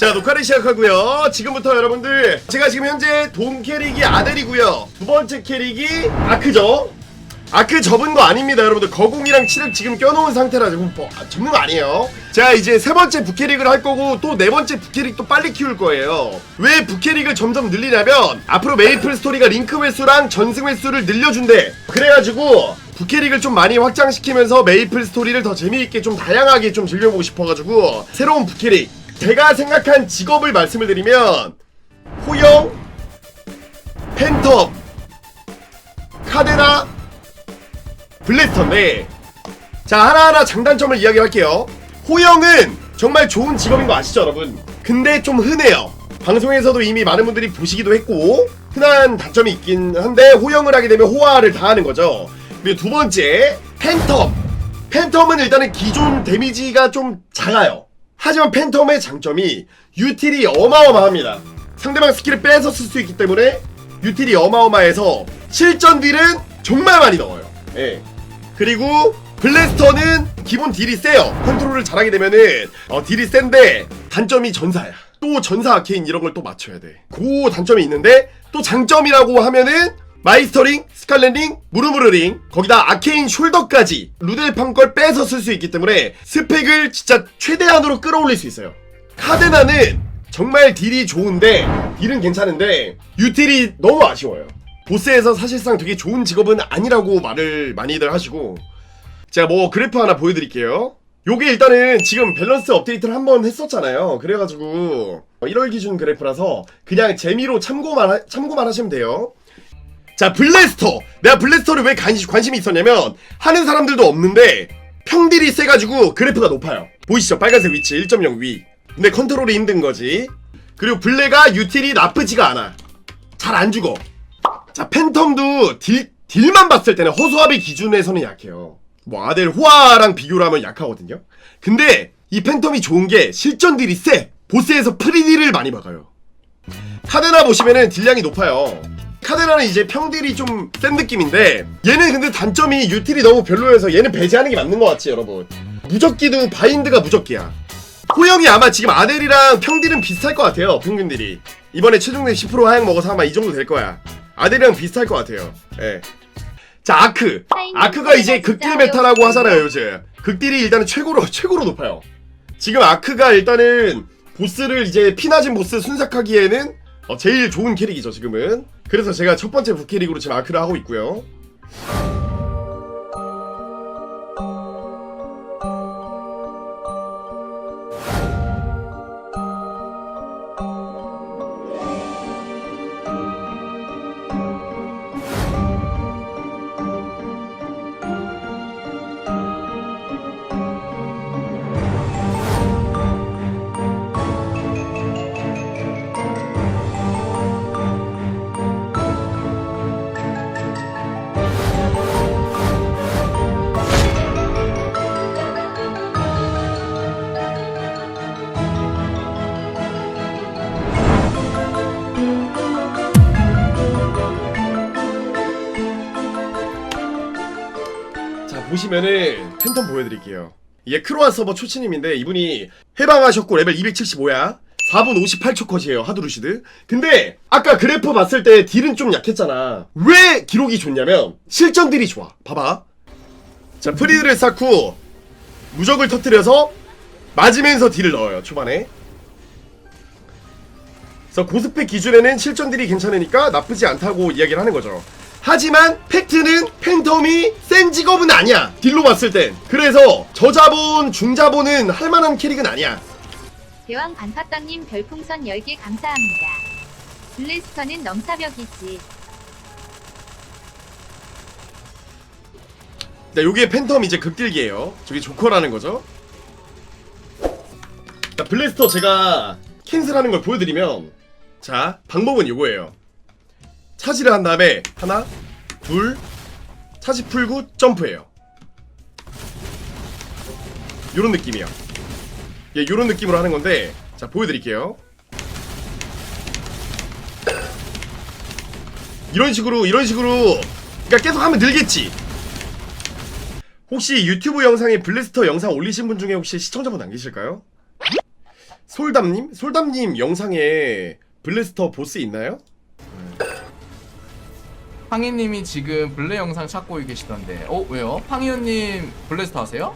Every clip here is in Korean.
자 녹화를 시작하고요. 지금부터 여러분들 제가 지금 현재 동 캐릭이 아델이고요. 두 번째 캐릭이 아크죠? 아크 접은 거 아닙니다 여러분들. 거공이랑 칠을 지금 껴놓은 상태라 지금 뭐, 아, 접는 거 아니에요. 자 이제 세 번째 부캐릭을 할 거고 또 네 번째 부캐릭 또 빨리 키울 거예요. 왜 부캐릭을 점점 늘리냐면 앞으로 메이플 스토리가 링크 횟수랑 전승 횟수를 늘려준대. 그래가지고 부캐릭을 좀 많이 확장시키면서 메이플 스토리를 더 재미있게 좀 다양하게 좀 즐겨보고 싶어가지고 새로운 부캐릭 제가 생각한 직업을 말씀을 드리면 호영 팬텀 카데나 블래스터인데 자 하나하나 장단점을 이야기할게요. 호영은 정말 좋은 직업인 거 아시죠 여러분? 근데 좀 흔해요. 방송에서도 이미 많은 분들이 보시기도 했고 흔한 단점이 있긴 한데 호영을 하게 되면 호화를 당하는 거죠. 그리고 두 번째 팬텀. 팬텀은 일단은 기존 데미지가 좀 작아요 하지만 팬텀의 장점이 유틸이 어마어마합니다 상대방 스킬을 뺏어 쓸수 있기 때문에 유틸이 어마어마해서 실전 딜은 정말 많이 넣어요 예. 그리고 블래스터는 기본 딜이 세요. 컨트롤을 잘하게 되면은 어, 딜이 센데 단점이 전사야. 또 전사 아케인 이런 걸 또 맞춰야 돼. 그 단점이 있는데 또 장점이라고 하면은 마이스터링, 스칼렛링, 무르무르링 거기다 아케인 숄더까지 루델팡 걸 빼서 쓸 수 있기 때문에 스펙을 진짜 최대한으로 끌어올릴 수 있어요. 카데나는 정말 딜이 좋은데 딜은 괜찮은데 유틸이 너무 아쉬워요. 보스에서 사실상 되게 좋은 직업은 아니라고 말을 많이들 하시고 제가 뭐 그래프 하나 보여드릴게요 요게 일단은 지금 밸런스 업데이트를 한 번 했었잖아요 그래가지고 1월 기준 그래프라서 그냥 재미로 참고만 하, 참고만 하시면 돼요 자 블래스터. 내가 블래스터를 왜 관심, 관심이 있었냐면 하는 사람들도 없는데 평딜이 세가지고 그래프가 높아요. 보이시죠? 빨간색 위치 1.0 위. 근데 컨트롤이 힘든 거지. 그리고 블레가 유틸이 나쁘지가 않아. 잘 안 죽어. 자 팬텀도 딜, 딜만 봤을 때는 허수아비 기준에서는 약해요. 뭐 아델 호아랑 비교를 하면 약하거든요. 근데 이 팬텀이 좋은 게 실전 딜이 세. 보스에서 프리딜을 많이 막아요. 카데나 보시면은 딜량이 높아요 카데나는 이제 평딜이 좀 센 느낌인데 얘는 근데 단점이 유틸이 너무 별로여서 얘는 배제하는 게 맞는 것 같지 여러분. 무적기도 바인드가 무적기야. 호영이 아마 지금 아델이랑 평딜은 비슷할 것 같아요 평균딜이. 이번에 최종대 10% 하향 먹어서 아마 이 정도 될 거야. 아델이랑 비슷할 것 같아요. 예. 자 아크. 아크가 이제 극딜 메타라고 하잖아요 요즘. 극딜이 일단은 최고로 최고로 높아요. 지금 아크가 일단은 보스를 이제 피나진 보스 순삭하기에는 어, 제일 좋은 캐릭이죠 지금은. 그래서 제가 첫 번째 부캐릭으로 지금 아크를 하고 있고요 보시면은 팬텀 보여드릴게요. 이게 크로아 서버 초치님인데 이분이 해방하셨고 레벨 275야. 4분 58초 컷이에요 하드루시드. 근데 아까 그래프 봤을 때 딜은 좀 약했잖아. 왜 기록이 좋냐면 실전 딜이 좋아. 봐봐. 자 프리드를 쌓고 무적을 터뜨려서 맞으면서 딜을 넣어요 초반에. 그래서 고스펙 기준에는 실전 딜이 괜찮으니까 나쁘지 않다고 이야기를 하는 거죠 하지만 팩트는 팬텀이 센 직업은 아니야. 딜로 봤을 땐. 그래서 저자본 중자본은 할만한 캐릭은 아니야. 대왕 반파땅님 별풍선 10개 감사합니다. 블래스터는 넘사벽이지. 자 요게 팬텀 이제 극딜기예요. 저게 조커라는 거죠? 자 블래스터 제가 캔슬하는 걸 보여드리면 자 방법은 요거예요 차지를 한 다음에 하나 둘 차지 풀고 점프해요 요런 느낌이야 예 요런 느낌으로 하는 건데 자 보여드릴게요 이런 식으로 이런 식으로 그러니까 계속 하면 늘겠지 혹시 유튜브 영상에 블래스터 영상 올리신 분 중에 혹시 시청자분 안 계실까요? 솔담님? 솔담님 영상에 블래스터 보스 있나요? 팡이님이 지금 블레 영상 찾고 계시던데. 어 왜요? 팡이님 블레스터 하세요?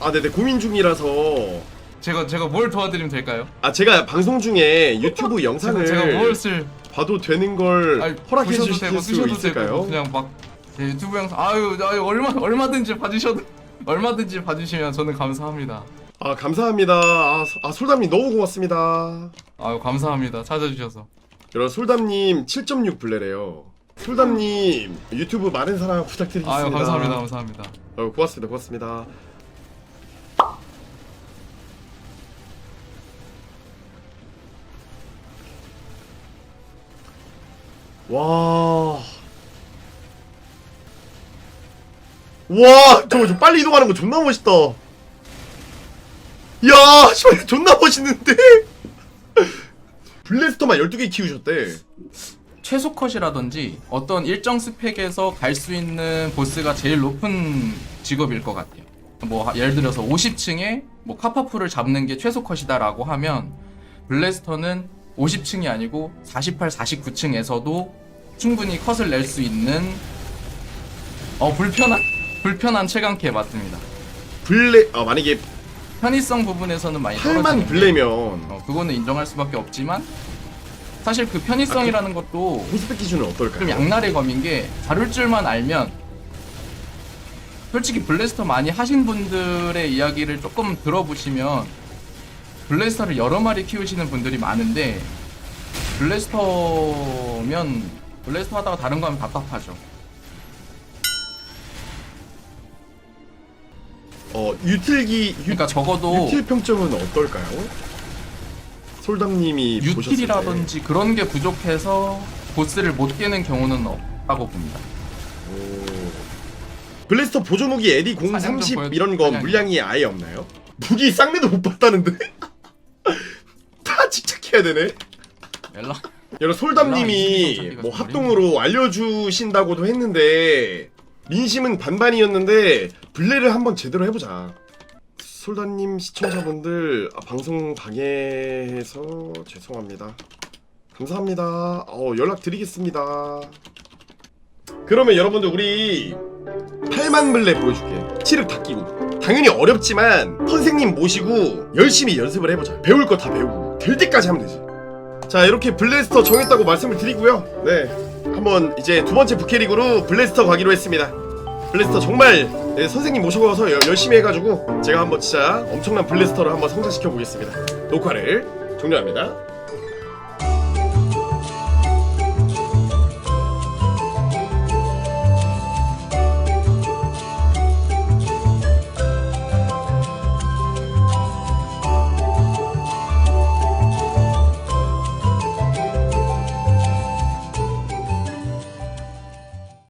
아 네네 고민 중이라서 제가 제가 뭘 도와드리면 될까요? 아 제가 방송 중에 유튜브 제가, 영상을 제가 뭘 쓸? 봐도 되는 걸 아니, 허락해 보셔도 주실 되고 수 쓰셔도 있을까요? 되고 그냥 막제 유튜브 영상 아유 아유 얼마 얼마든지 봐주셔도 얼마든지 봐주시면 저는 감사합니다. 아 감사합니다. 아, 소- 아 솔담님 너무 고맙습니다. 아유 감사합니다 찾아주셔서. 여러분 솔담님 7.6 블레래요. 솔담님 유튜브 많은 사랑 부탁드리겠습니다. 아유 감사합니다 감사합니다. 어, 고맙습니다 고맙습니다. 와. 와, 저거 저 빨리 이동하는 거 존나 멋있다. 야, 씨발 존나 멋있는데. 블래스터만 12개 키우셨대. 최소 컷이라든지 어떤 일정 스펙에서 갈 수 있는 보스가 제일 높은 직업일 것 같아요. 뭐 하- 예를 들어서 50층에 뭐 카파프를 잡는 게 최소 컷이다라고 하면 블래스터는 50층이 아니고 48, 49층에서도 충분히 컷을 낼 수 있는 어 불편한 불편한 최강캐 맞습니다. 블레 아 만약에 편의성 부분에서는 많이 8만 떨어지는 블레면 어, 그거는 인정할 수밖에 없지만 사실 그 편의성이라는 것도 호스펙 기준은 어떨까요? 좀 양날의 검인 게 다룰 줄만 알면 솔직히 블래스터 많이 하신 분들의 이야기를 조금 들어보시면 블래스터를 여러 마리 키우시는 분들이 많은데 블래스터면 블래스터 하다가 다른 거 하면 답답하죠. 어 유틸기 유, 그러니까 적어도 유틸 평점은 어떨까요? 솔담님이 유틸이라든지 그런 게 부족해서 보스를 못 깨는 경우는 없다고 봅니다. 때. 블래스터 보조 무기 에디 공 사냥 좀30 보여- 이런 거 사냥이요. 물량이 아예 없나요? 무기 쌍내도 못 봤다는데 다 집착해야 되네. 여러분 연락이 솔담님이 뭐좀 합동으로 알려주신다고도 했는데 민심은 반반이었는데 블레를 한번 제대로 해보자. 솔담님 시청자분들 아, 방송 방해해서 죄송합니다. 감사합니다. 어, 연락 드리겠습니다. 그러면 여러분들 우리 8만 블레 보여줄게. 치륵 다 끼고. 당연히 어렵지만 선생님 모시고 열심히 연습을 해보자. 배울 거 다 배우고 될 때까지 하면 되지. 자 이렇게 블래스터 정했다고 말씀을 드리고요 네 한번 이제 두 번째 부캐릭으로 블래스터 가기로 했습니다 블래스터 정말 네, 선생님 모셔가서 여- 열심히 해가지고 제가 한번 진짜 엄청난 블래스터를 한번 성장시켜 보겠습니다. 녹화를 종료합니다